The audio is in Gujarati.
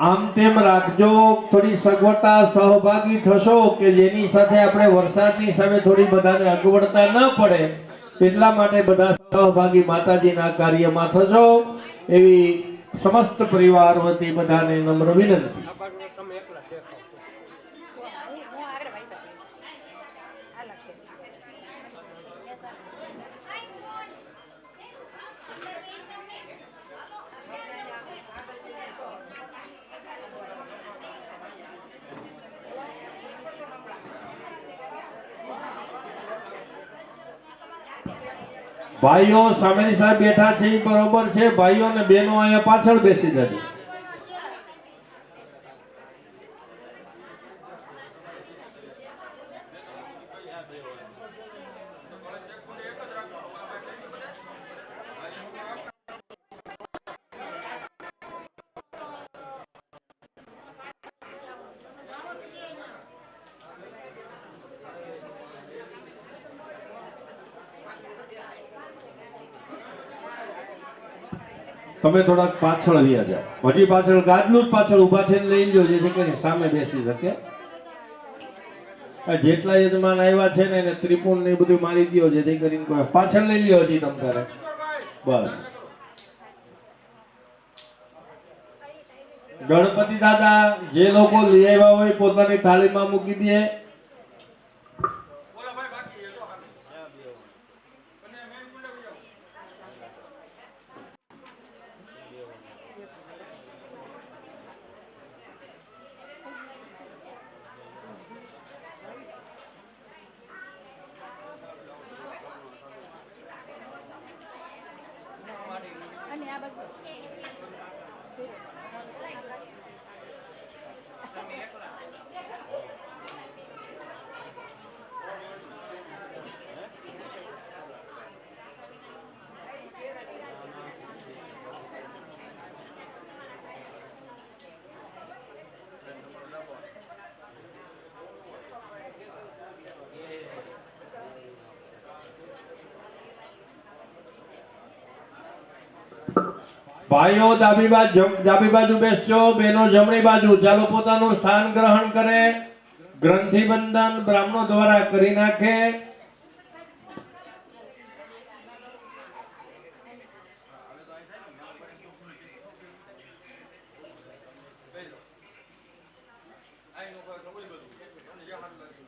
આમ તેમ રાખજો, થોડી સગવડતા સહભાગી થશો કે જેની સાથે આપણે વરસાદની સામે થોડી બધાને અગવડતા ન પડે, એટલા માટે બધા સહભાગી માતાજીના કાર્યમાં થશો એવી સમસ્ત પરિવાર વતી બધાને નમ્ર વિનંતી. ભાઈઓ, સામેની સાહેબ બેઠા છે એ બરોબર છે. ભાઈઓ અને બહેનો અહીંયા પાછળ બેસી જજો. તમે થોડાક પાછળ રહ્યા જાઓ હજી પાછળ ગાદલું જ પાછળ ઊભા થઈને લઈ લો જેથી કરીને સામે બેસી શકે. જેટલા યજમાન આવ્યા છે ને, એને ત્રિપુણ ને બધું મારી દ્યો, જેથી કરીને પાછળ લઈ લ્યો હજી તમ તારે. બસ. ગણપતિ દાદા, જે લોકો લઈ આવ્યા હોય, પોતાની થાળીમાં મૂકી દે. અને આ ભાઈઓ, ડાબી બાજુ ડાબી બાજુ બેસજો, બહેનો, જમણી બાજુ ચાલો પોતાનું સ્થાન ગ્રહણ કરે ગ્રંથિ બંધન બ્રાહ્મણો દ્વારા કરી નાખે I know.